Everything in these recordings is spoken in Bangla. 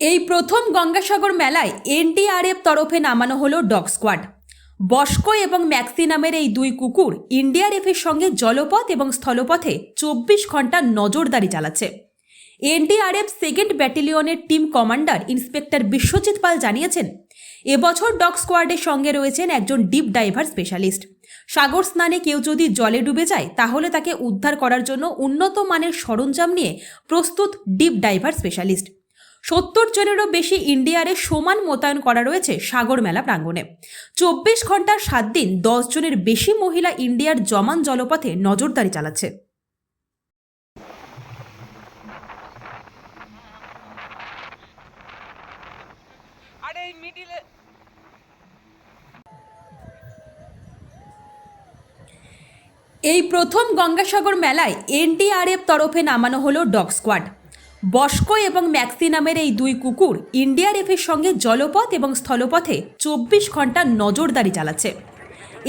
এই প্রথম গঙ্গাসাগর মেলায় এনডিআরএফ তরফে নামানো হলো ডগ স্কোয়াড। বস্কো এবং ম্যাক্সি নামের এই দুই কুকুর এনডিআরএফের সঙ্গে জলপথ এবং স্থলপথে চব্বিশ ঘণ্টা নজরদারি চালাচ্ছে। NDRF second ব্যাটালিয়নের team commander inspector Biswajit Pal জানিয়েছেন, এবছর ডগ স্কোয়াডের সঙ্গে রয়েছেন একজন ডিপ ডাইভার স্পেশালিস্ট। সাগর স্নানে কেউ যদি জলে ডুবে যায়, তাহলে তাকে উদ্ধার করার জন্য উন্নত মানের সরঞ্জাম নিয়ে প্রস্তুত ডিপ ডাইভার স্পেশালিস্ট। সত্তর জনেরও বেশি ইন্ডিয়ারে সমান মোতায়েন করা রয়েছে সাগর মেলা প্রাঙ্গণে। চব্বিশ ঘণ্টার সাত দিন দশ জনের বেশি মহিলা ইন্ডিয়ার জমান জলপথে নজরদারি চালাচ্ছে। আরে এই এই প্রথম গঙ্গাসাগর মেলায় এনডিআরএফ তরফে নামানো হলো ডগ স্কোয়াড। বস্কো এবং ম্যাক্সি নামের এই দুই কুকুর এনডিআরএফের সঙ্গে জলপথ এবং স্থলপথে চব্বিশ ঘণ্টা নজরদারি চালাচ্ছে।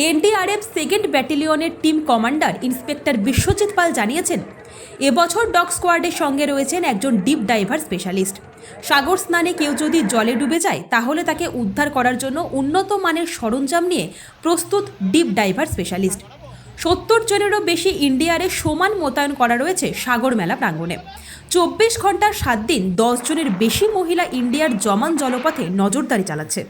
NDRF second ব্যাটালিয়নের team commander inspector Biswajit Pal জানিয়েছেন, এবছর ডগ স্কোয়াডের সঙ্গে রয়েছেন একজন ডিপ ডাইভার স্পেশালিস্ট। সাগর স্নানে কেউ যদি জলে ডুবে যায়, তাহলে তাকে উদ্ধার করার জন্য উন্নত মানের সরঞ্জাম নিয়ে প্রস্তুত ডিপ ডাইভার স্পেশালিস্ট। সত্তর জনেরও বেশি ইন্ডিয়ারে সমান মোতায়েন করা রয়েছে সাগর মেলা প্রাঙ্গণে। চব্বিশ ঘণ্টার সাত দিন দশ জনের বেশি মহিলা ইন্ডিয়ার জমান জলপথে নজরদারি চালাচ্ছে।